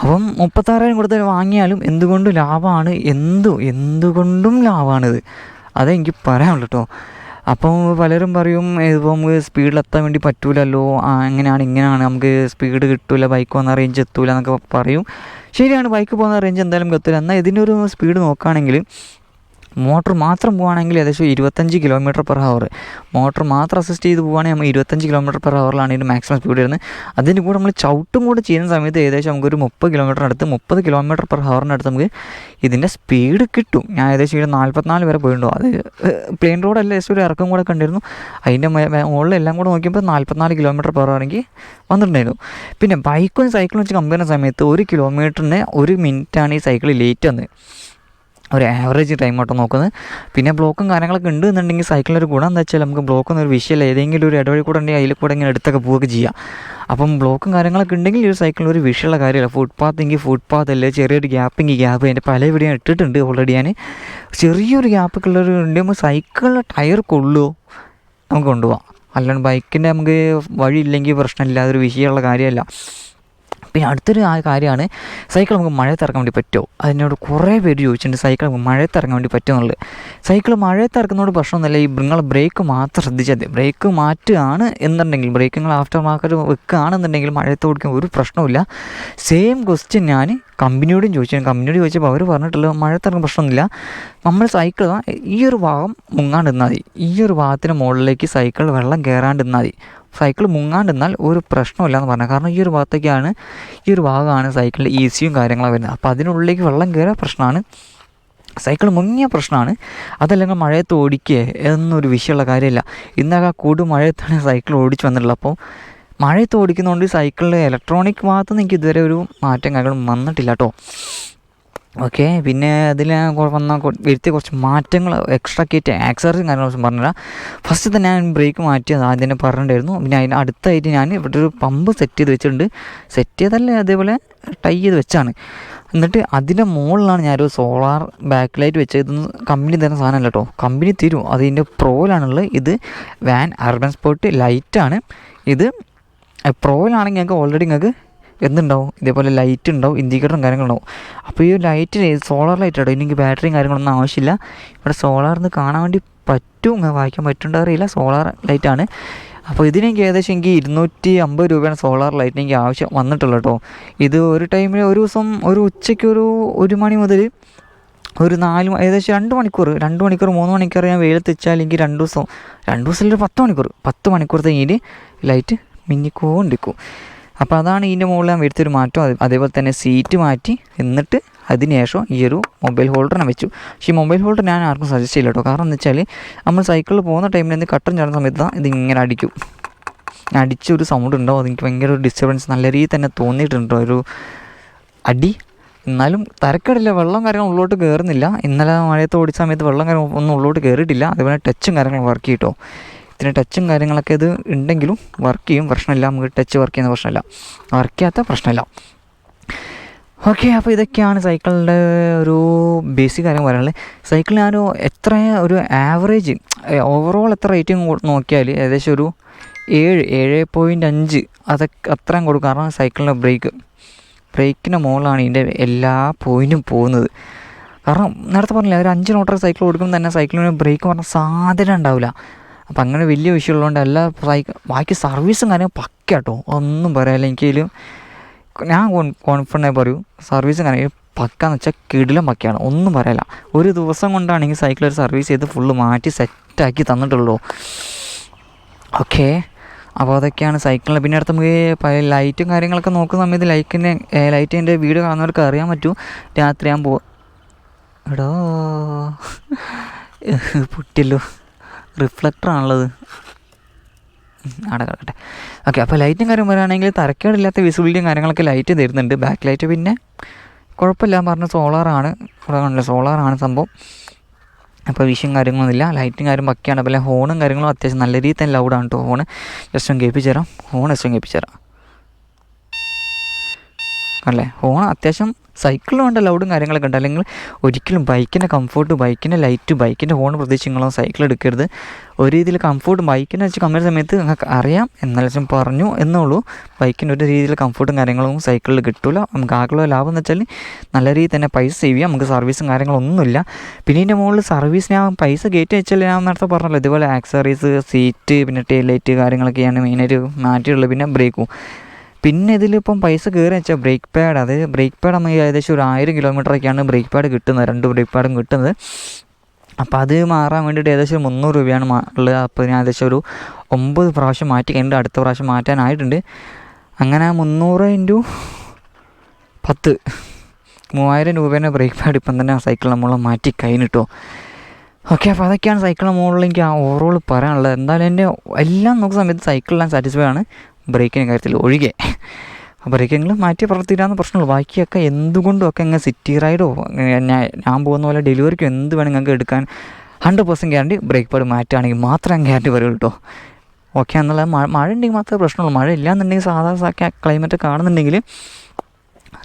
അപ്പം മുപ്പത്താറായിരം കൊടുത്ത് വാങ്ങിയാലും എന്തുകൊണ്ടും ലാഭമാണ്? എന്തു എന്തുകൊണ്ടും ലാഭമാണിത്. അതെനിക്ക് പറയാനുള്ളൂ കേട്ടോ അപ്പം പലരും പറയും ഇതിപ്പോൾ നമുക്ക് സ്പീഡിലെത്താൻ വേണ്ടി പറ്റൂലല്ലോ. അങ്ങനെയാണ് ഇങ്ങനെയാണ്. നമുക്ക് സ്പീഡ് കിട്ടൂല ബൈക്ക് വന്ന റേഞ്ച് എത്തൂല എന്നൊക്കെ പറയും. ശരിയാണ് ബൈക്ക് പോകുന്ന റേഞ്ച് എന്തായാലും എത്തൂല. എന്നാൽ ഇതിന്റെ ഒരു സ്പീഡ് നോക്കുകയാണെങ്കിൽ മോട്ടർ മാത്രം പോവുകയാണെങ്കിൽ ഏകദേശം ഇരുപത്തഞ്ച് കിലോമീറ്റർ പെർ ഹവർ മോട്ടർ മാത്രം അസിസ്റ്റ് ചെയ്ത് പോവുകയാണെങ്കിൽ നമ്മൾ ഇരുപത്തഞ്ച് കിലോമീറ്റർ പെർ ഹവറിലാണ് ഇതിന്റെ മാക്സിമം സ്പീഡ് വരുന്നത്. അതിന്റെ കൂടെ നമ്മൾ ചവിട്ടും കൂടെ ചെയ്യുന്ന സമയത്ത് ഏകദേശം നമുക്കൊരു മുപ്പത് കിലോമീറ്ററിനടുത്ത് മുപ്പത് കിലോമീറ്റർ പെർ ഹവറിന്റെ അടുത്ത് നമുക്ക് ഇതിന്റെ സ്പീഡ് കിട്ടും. ഞാൻ ഏകദേശം ഇവിടെ നാൽപ്പത്തിനാല് വരെ പോയിട്ടുണ്ടോ. അത് പ്ലെയിൻ റോഡല്ല ജസ്റ്റ് ഒരു ഇറക്കം കൂടെ കണ്ടിരുന്നു. അതിന്റെ മുകളിൽ എല്ലാം കൂടെ നോക്കിയപ്പോൾ നാൽപ്പത്തിനാല് കിലോമീറ്റർ പെർ ഹവറെങ്കിൽ വന്നിട്ടുണ്ടായിരുന്നു. പിന്നെ ബൈക്കും സൈക്കിളും വെച്ച് ചെയ്യുന്ന സമയത്ത് ഒരു കിലോമീറ്ററിന് ഒരു മിനിറ്റാണ് ഈ സൈക്കിൾ ലേറ്റ് വന്നത്. ഒരു ആവറേജ് ടൈം ആട്ടോ നോക്കുന്നത്. പിന്നെ ബ്ലോക്കും കാര്യങ്ങളൊക്കെ ഉണ്ട് എന്നുണ്ടെങ്കിൽ സൈക്കിളിന്റെ ഒരു ഗുണം എന്താ വെച്ചാൽ നമുക്ക് ബ്ലോക്ക് ഒരു വിഷയമല്ല. ഏതെങ്കിലും ഒരു ഇടവഴി കൂടെ ഉണ്ടെങ്കിൽ അതിൽ കൂടെ ഇങ്ങനെ എടുത്തൊക്കെ പോവുകയൊക്കെ ചെയ്യാം. അപ്പം ബ്ലോക്കും കാര്യങ്ങളൊക്കെ ഉണ്ടെങ്കിൽ ഒരു സൈക്കിളിൽ ഒരു വിഷയമുള്ള കാര്യമല്ല. ഫുട്പാത്തെങ്കിൽ ഫുട്പാത്ത് അല്ലേ? ചെറിയൊരു ഗ്യാപ്പെങ്കിൽ ഗ്യാപ്പ് അതിന്റെ പല വീഡിയോ ഇട്ടിട്ടുണ്ട് ഓൾറെഡി ഞാൻ. ചെറിയൊരു ഗ്യാപ്പൊക്കെ ഉള്ളൊരു ഉണ്ടെങ്കിൽ സൈക്കിളിന്റെ ടയർ കൊള്ളുമോ നമുക്ക് കൊണ്ടുപോകാം അല്ലാണ്ട് ബൈക്കിന്റെ നമുക്ക് വഴിയില്ലെങ്കിൽ പ്രശ്നമില്ല. അതൊരു വിഷയമുള്ള കാര്യമല്ല. പിന്നെ അടുത്തൊരു ആ കാര്യമാണ് സൈക്കിൾ നമുക്ക് മഴയത്ത് ഇറക്കാൻ വേണ്ടി പറ്റുമോ? അതിനോട് കുറേ പേര് ചോദിച്ചിട്ടുണ്ട് സൈക്കിൾ നമുക്ക് മഴയത്ത് ഇറങ്ങാൻ വേണ്ടി പറ്റുമെന്നുള്ളത് സൈക്കിൾ മഴയത്ത് ഇറക്കുന്നതോട് പ്രശ്നമൊന്നുമില്ല. ഈ നിങ്ങൾ ബ്രേക്ക് മാത്രം ശ്രദ്ധിച്ചാൽ മതി. ബ്രേക്ക് മാറ്റുകയാണ് എന്നുണ്ടെങ്കിൽ ബ്രേക്ക് നിങ്ങൾ ആഫ്റ്റർ മാർക്കറ്റ് വെക്കുകയാണെന്നുണ്ടെങ്കിൽ മഴയത്ത് ഓടിക്കാൻ ഒരു പ്രശ്നമില്ല സെയിം ക്വസ്റ്റ്യൻ ഞാൻ കമ്പനിയോടും ചോദിച്ചു കമ്പനിയോട് ചോദിച്ചപ്പോൾ അവർ പറഞ്ഞിട്ടുള്ളത് മഴയത്ത് ഇറങ്ങുന്ന പ്രശ്നമൊന്നുമില്ല. നമ്മൾ സൈക്കിൾ ഈ ഒരു ഭാഗം മുങ്ങാണ്ട് നിന്നാൽ മതി. ഈ ഒരു ഭാഗത്തിന് മുകളിലേക്ക് സൈക്കിൾ വെള്ളം കയറാണ്ട് നിന്നാൽ മതി. സൈക്കിൾ മുങ്ങാണ്ടിരുന്നാൽ ഒരു പ്രശ്നമില്ല എന്ന് പറഞ്ഞാൽ കാരണം ഈ ഒരു ഭാഗത്തേക്കാണ് ഈ ഒരു ഭാഗമാണ് സൈക്കിളിന്റെ ഈസിയും കാര്യങ്ങളൊക്കെ വരുന്നത്. അപ്പോൾ അതിനുള്ളിലേക്ക് വെള്ളം കയറിയ പ്രശ്നമാണ്. സൈക്കിൾ മുങ്ങിയ പ്രശ്നമാണ്. അതല്ലെങ്കിൽ മഴയത്ത് ഓടിക്കുക എന്നൊരു വിഷയമുള്ള കാര്യമില്ല. ഇന്നൊക്കെ കൂടു മഴയത്താണ് സൈക്കിൾ ഓടിച്ച് വന്നിട്ടുള്ളത്. അപ്പോൾ മഴയത്ത് ഓടിക്കുന്നതുകൊണ്ട് സൈക്കിളിന്റെ ഇലക്ട്രോണിക് ഭാഗത്തുനിന്ന് എനിക്ക് ഇതുവരെ ഒരു മാറ്റം കാര്യങ്ങളും വന്നിട്ടില്ല കേട്ടോ. ഓക്കെ പിന്നെ അതിൽ വന്ന വരുത്തിയ കുറച്ച് മാറ്റങ്ങൾ എക്സ്ട്രാ കിറ്റ് ആക്സറീസും കാര്യങ്ങളും പറഞ്ഞില്ല. ഫസ്റ്റ് തന്നെ ഞാൻ ബ്രേക്ക് മാറ്റിയത് ആദ്യം തന്നെ പറഞ്ഞിട്ടുണ്ടായിരുന്നു. പിന്നെ അതിന് അടുത്തായിട്ട് ഞാൻ ഇവിടെ ഒരു പമ്പ് സെറ്റ് ചെയ്ത് വെച്ചിട്ടുണ്ട്. സെറ്റ് ചെയ്തല്ലേ അതേപോലെ ടൈ ചെയ്ത് വെച്ചാണ്. എന്നിട്ട് അതിന്റെ മുകളിലാണ് ഞാനൊരു സോളാർ ബാക്ക് ലൈറ്റ് വെച്ചത്. ഇതൊന്നും കമ്പനി തരുന്ന സാധനമല്ല കേട്ടോ. കമ്പനി തരും. അതിന്റെ പ്രോയിലാണുള്ളത് ഇത് വാൻ അർബൻ സ്പോട്ട് ലൈറ്റാണ് ഇത് പ്രോയിലാണെങ്കിൽ ഞങ്ങൾക്ക് ഓൾറെഡി നിങ്ങൾക്ക് എന്തുണ്ടാവും? ഇതേപോലെ ലൈറ്റ് ഉണ്ടാവും ഇൻഡിക്കേറ്ററും കാര്യങ്ങളുണ്ടാവും അപ്പോൾ ഈ ലൈറ്റ് സോളാർ ലൈറ്റ് ആട്ടോ എനിക്ക് ബാറ്ററിയും കാര്യങ്ങളൊന്നും ആവശ്യമില്ല. ഇവിടെ സോളാറിന്ന് കാണാൻ വേണ്ടി പറ്റും വായിക്കാൻ പറ്റുണ്ടോ അറിയില്ല. സോളാർ ലൈറ്റാണ് അപ്പോൾ ഇതിനെനിക്ക് ഏകദേശം എനിക്ക് ഇരുന്നൂറ്റി അമ്പത് രൂപയാണ് സോളാർ ലൈറ്റിന് എനിക്ക് ആവശ്യം വന്നിട്ടുള്ളൂ കേട്ടോ. ഇത് ഒരു ടൈമിൽ ഒരു ദിവസം ഒരു ഉച്ചയ്ക്ക് ഒരു ഒരു മണി മുതൽ ഒരു നാല് ഏകദേശം രണ്ട് മണിക്കൂർ രണ്ട് മണിക്കൂർ മൂന്ന് മണിക്കൂർ ഞാൻ വെയിൽ വെച്ചാൽ എനിക്ക് രണ്ട് ദിവസം രണ്ട് ദിവസം ഒരു പത്ത് മണിക്കൂർ പത്ത് മണിക്കൂർ കഴിഞ്ഞിട്ട് ലൈറ്റ് മിന്നിക്കോണ്ടിരിക്കും. അപ്പോൾ അതാണ് ഇതിന്റെ മുകളിൽ ഞാൻ വരുത്തൊരു മാറ്റം. അതേപോലെ തന്നെ സീറ്റ് മാറ്റി എന്നിട്ട് അതിനുശേഷം ഈ ഒരു മൊബൈൽ ഹോൾഡർ ഞാൻ വെച്ചു. പക്ഷേ ഈ മൊബൈൽ ഹോൾഡർ ഞാൻ ആർക്കും സജസ്റ്റ് ചെയ്യില്ല കേട്ടോ. കാരണം എന്ന് വെച്ചാൽ നമ്മൾ സൈക്കിളിൽ പോകുന്ന ടൈമിൽ നിന്ന് കട്ടൻ ചാടുന്ന സമയത്ത് ഇത് ഇങ്ങനെ അടിക്കും. അടിച്ചൊരു സൗണ്ട് ഉണ്ടാവും അതെനിക്ക് ഭയങ്കര ഒരു ഡിസ്റ്റർബൻസ് നല്ല രീതിയിൽ തന്നെ തോന്നിയിട്ടുണ്ട് ഒരു അടി. എന്നാലും തരക്കേടില്ല. വെള്ളം കാര്യങ്ങൾ ഉള്ളോട്ട് കയറുന്നില്ല ഇന്നലെ മഴയത്ത് ഓടിച്ച സമയത്ത് വെള്ളം കാര്യം ഒന്നും ഉള്ളോട്ട് കയറിയിട്ടില്ല അതുപോലെ ടച്ചും കാര്യങ്ങളും വർക്ക് ചെയ്യട്ടോ ഇതിന് ടച്ചും കാര്യങ്ങളൊക്കെ ഇത് ഉണ്ടെങ്കിലും വർക്ക് ചെയ്യും. പ്രശ്നമില്ല. നമുക്ക് ടച്ച് വർക്ക് ചെയ്യുന്ന പ്രശ്നമില്ല. വർക്ക് ചെയ്യാത്ത പ്രശ്നമില്ല. ഓക്കെ അപ്പോൾ ഇതൊക്കെയാണ് സൈക്കിളിന്റെ ഒരു ബേസിക് കാര്യം പറയാനുള്ളത്. സൈക്കിൾ ഞാനൊരു എത്ര ഒരു ആവറേജ് ഓവറോൾ എത്ര റേറ്റിംഗ് നോക്കിയാൽ ഏകദേശം ഒരു ഏഴ് ഏഴ് പോയിന്റ് അഞ്ച് അതൊക്കെ അത്രയും കൊടുക്കും. കാരണം സൈക്കിളിന്റെ ബ്രേക്ക് ബ്രേക്കിന്റെ മുകളിലാണ് ഇതിന്റെ എല്ലാ പോയിന്റും പോകുന്നത്. കാരണം നേരത്തെ പറഞ്ഞില്ല ഒരു അഞ്ച് നോട്ടർ സൈക്കിൾ കൊടുക്കുമ്പോൾ തന്നെ സൈക്കിളിന് ബ്രേക്ക് പറഞ്ഞ സാധ്യത ഉണ്ടാവില്ല. അപ്പം അങ്ങനെ വലിയ വിഷയമുള്ളതുകൊണ്ട് എല്ലാ ബാക്കി സർവീസും കാര്യം പക്ക കേട്ടോ. ഒന്നും പറയാനില്ല. എനിക്കതിലും ഞാൻ കോൺഫിഡന്റ് പറയൂ. സർവീസും കാര്യം പക്കാന്ന് വെച്ചാൽ കിടിലം പക്കയാണ്. ഒന്നും പറയാല ഒരു ദിവസം കൊണ്ടാണെങ്കിൽ സൈക്കിൾ ഒരു സർവീസ് ചെയ്ത് ഫുള്ള് മാറ്റി സെറ്റാക്കി തന്നിട്ടുള്ളൂ. ഓക്കെ അപ്പോൾ അതൊക്കെയാണ് സൈക്കിളിന് പിന്നെ അടുത്ത് നമുക്ക് ലൈറ്റും കാര്യങ്ങളൊക്കെ നോക്കുന്ന സമയത്ത് ലൈറ്റിന്റെ ലൈറ്റിന്റെ വീഡിയോ കാണുന്നവർക്ക് അറിയാൻ പറ്റൂ. രാത്രി ഞാൻ പോ എടോ. പൊട്ടിയല്ലോ റിഫ്ലക്ടറാണുള്ളത്. അവിടെ കിടക്കട്ടെ ഓക്കെ അപ്പോൾ ലൈറ്റും കാര്യം പറയുകയാണെങ്കിൽ തരക്കേടില്ലാത്ത വിസിബിലിറ്റിയും കാര്യങ്ങളൊക്കെ ലൈറ്റ് തരുന്നുണ്ട്. ബാക്ക് ലൈറ്റ് പിന്നെ കുഴപ്പമില്ല പറഞ്ഞ സോളാറാണ്. ഇവിടെ കണ്ടില്ല? സോളാറാണ് സംഭവം. അപ്പോൾ വിഷയം കാര്യങ്ങളൊന്നുമില്ല. ലൈറ്റും കാര്യം പക്കയാണ്. അപ്പോൾ ഹോണും കാര്യങ്ങളും അത്യാവശ്യം നല്ല രീതിയിൽ തന്നെ ലൗഡാണ് കേട്ടോ ഹോണ്. ജസ്റ്റ് ഒന്ന് കേൾപ്പിച്ചു തരാം ഹോൺ ജസ്റ്റ് ഒന്ന് കേൾപ്പിച്ചു തരാം അല്ലേ? ഹോൺ അത്യാവശ്യം സൈക്കിളിൽ വേണ്ട ലൗഡും കാര്യങ്ങളൊക്കെ ഉണ്ട്. അല്ലെങ്കിൽ ഒരിക്കലും ബൈക്കിന്റെ കംഫോർട്ട് ബൈക്കിന്റെ ലൈറ്റ് ബൈക്കിന്റെ ഹോൺ പ്രതീക്ഷിച്ച് സൈക്കിൾ എടുക്കരുത്. ഒരു രീതിയിൽ കംഫോർട്ട് ബൈക്കിനെ വെച്ച് കമ്പയർ സമയത്ത് നിങ്ങൾക്ക് അറിയാം. എന്നാലും പറഞ്ഞു എന്നുള്ളൂ. ബൈക്കിന് ഒരു രീതിയിൽ കംഫോർട്ടും കാര്യങ്ങളും സൈക്കിളിൽ കിട്ടില്ല നമുക്ക് ആകെയുള്ള ലാഭം എന്ന് വെച്ചാൽ നല്ല രീതിയിൽ തന്നെ പൈസ സേവ് ചെയ്യാം. നമുക്ക് സർവീസും കാര്യങ്ങളൊന്നുമില്ല. പിന്നെ ഇതിന്റെ മുകളിൽ സർവീസ് ഞാൻ പൈസ കയറ്റി വെച്ചാൽ ഞാൻ നേരത്തെ പറഞ്ഞല്ലോ. ഇതുപോലെ ആക്സറീസ് സീറ്റ് പിന്നെ ടൈൽ ലൈറ്റ് കാര്യങ്ങളൊക്കെയാണ് മെയിനായിട്ട് മാറ്റിയുള്ളത് പിന്നെ ബ്രേക്കും പിന്നെ ഇതിലിപ്പം പൈസ കയറി വെച്ചാൽ ബ്രേക്ക് പാഡ് അത് ബ്രേക്ക് പാഡ് നമുക്ക് ഏകദേശം ഒരു ആയിരം കിലോമീറ്ററൊക്കെയാണ് ബ്രേക്ക് പാഡ് കിട്ടുന്നത്. രണ്ട് ബ്രേക്ക് പാഡും കിട്ടുന്നത്. അപ്പോൾ അത് മാറാൻ വേണ്ടിയിട്ട് ഏകദേശം മുന്നൂറ് രൂപയാണ് ഉള്ളത്. അപ്പോൾ ഞാൻ ഏകദേശം ഒരു ഒമ്പത് പ്രാവശ്യം മാറ്റി കഴിഞ്ഞിട്ട് അടുത്ത പ്രാവശ്യം മാറ്റാനായിട്ടുണ്ട്. അങ്ങനെ മുന്നൂറ് ഇന്റു പത്ത് മൂവായിരം രൂപേന്റെ ബ്രേക്ക് പാഡ് ഇപ്പം തന്നെ സൈക്കിൾ നമ്മൾ മാറ്റി കഴിഞ്ഞിട്ടോ. ഓക്കെ അപ്പോൾ അതൊക്കെയാണ് സൈക്കിളിന്റെ മുകളിൽ എനിക്ക് ആ ഓവറോൾ പറയാനുള്ളത്. എന്തായാലും എന്റെ എല്ലാം നോക്കുന്ന സമയത്ത് സൈക്കിളെല്ലാം സാറ്റിസ്ഫൈ ആണ്. ബ്രേക്കിന്റെ കാര്യത്തിൽ ഒഴികെ. ബ്രേക്കെങ്കിലും മാറ്റി പ്രവർത്തിക്കാവുന്ന പ്രശ്നമുള്ളൂ. ബാക്കിയൊക്കെ എന്തുകൊണ്ടും ഒക്കെ അങ്ങ് സിറ്റി റൈഡോ ഞാൻ പോകുന്ന പോലെ ഡെലിവറിക്കോ എന്ത് വേണം നിങ്ങൾക്ക് എടുക്കാൻ hundred percent guarantee brake pad മാറ്റുകയാണെങ്കിൽ മാത്രം ഗ്യാരണ്ടി വരും കേട്ടോ ഓക്കെ എന്നുള്ള മഴ മഴ ഉണ്ടെങ്കിൽ മാത്രമേ പ്രശ്നമുള്ളൂ. മഴ ഇല്ലാന്നുണ്ടെങ്കിൽ സാധാ ക്ലൈമറ്റ് കാണുന്നുണ്ടെങ്കിൽ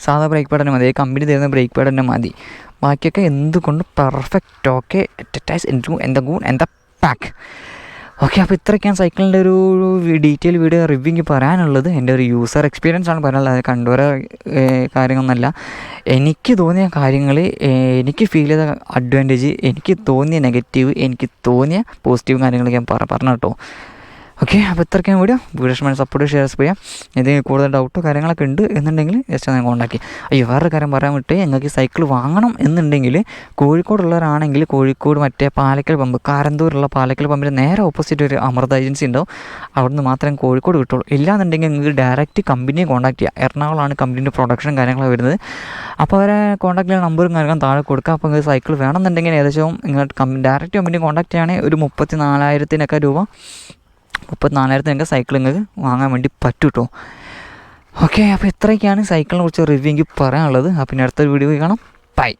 സാധാ ബ്രേക്ക് പാഡ് തന്നെ മതി. കമ്പനി തരുന്ന ബ്രേക്ക് പാഡ് തന്നെ മതി. ബാക്കിയൊക്കെ എന്തുകൊണ്ട് പെർഫെക്റ്റ് ഓക്കെ അറ്റ് അറ്റാച്ച് എന്റെ ഗൂൺ എന്റെ പാക്ക് ഓക്കെ അപ്പോൾ ഇത്രയൊക്കെയാണ് സൈക്കിളിന്റെ ഒരു ഡീറ്റെയിൽ വീഡിയോ റിവ്യൂ പറയാനുള്ളത് എന്റെ ഒരു യൂസർ എക്സ്പീരിയൻസ് ആണ് പറയാനുള്ളത്. കണ്ടുവര കാര്യങ്ങളൊന്നല്ല. എനിക്ക് തോന്നിയ കാര്യങ്ങൾ എനിക്ക് ഫീൽ ചെയ്ത അഡ്വാന്റേജ് എനിക്ക് തോന്നിയ നെഗറ്റീവ് എനിക്ക് തോന്നിയ പോസിറ്റീവ് കാര്യങ്ങളൊക്കെ ഞാൻ പറ പറഞ്ഞു കേട്ടോ. ഓക്കെ അപ്പോൾ ഇത്രയ്ക്കും വീഡിയോ വീഡിയോ സപ്പോർട്ട് ഷെയർ ചെയ്യാം. എന്തെങ്കിലും കൂടുതൽ ഡൗട്ടോ കാര്യങ്ങളൊക്കെ ഉണ്ട് എന്നുണ്ടെങ്കിൽ ജസ്റ്റ് ഞാൻ കോൺടാക്ട് ചെയ്യാം അയ്യോ വേറൊരു കാര്യം പറയാൻ വിട്ടേ ഞങ്ങൾക്ക് സൈക്കിൾ വാങ്ങണം എന്നുണ്ടെങ്കിൽ കോഴിക്കോടുള്ളവരാണെങ്കിൽ കോഴിക്കോട് മറ്റേ പാലക്കൽ പമ്പ് കാരന്തൂരുള്ള പാലക്കൽ പമ്പിന്റെ നേരെ ഓപ്പോസിറ്റ് ഒരു അമൃത ഏജൻസി ഉണ്ടാവും. അവിടുന്ന് മാത്രം കോഴിക്കോട് കിട്ടുള്ളൂ. ഇല്ലാന്നുണ്ടെങ്കിൽ നിങ്ങൾക്ക് ഡയറക്റ്റ് കമ്പനിയെ കോൺടാക്ട് ചെയ്യാം. എറണാകുളമാണ് കമ്പനീന്റെ പ്രൊഡക്ഷനും കാര്യങ്ങളൊക്കെ വരുന്നത്. അപ്പോൾ അവരെ കോൺടാക്ട് ചെയ്യുന്ന നമ്പറും കാര്യങ്ങളും താഴെ കൊടുക്കുക അപ്പോൾ നിങ്ങൾക്ക് സൈക്കിൾ വേണമെന്നുണ്ടെങ്കിൽ ഏകദേശം നിങ്ങൾ ഡയറക്റ്റ് കമ്പനി കോൺടാക്ട് ചെയ്യുകയാണെങ്കിൽ ഒരു മുപ്പത്തി നാലായിരത്തിനൊക്കെ രൂപ മുപ്പത്തിനാലായിരത്തിന് നിങ്ങൾക്ക് സൈക്കിൾ നിങ്ങൾക്ക് വാങ്ങാൻ വേണ്ടി പറ്റും കേട്ടോ ഓക്കെ അപ്പോൾ ഇത്രയൊക്കെയാണ് സൈക്കിളിനെ കുറിച്ച് റിവ്യൂ എനിക്ക് പറയാനുള്ളത്. അപ്പം പിന്നെ അടുത്ത വീഡിയോ കാണാം. ബൈ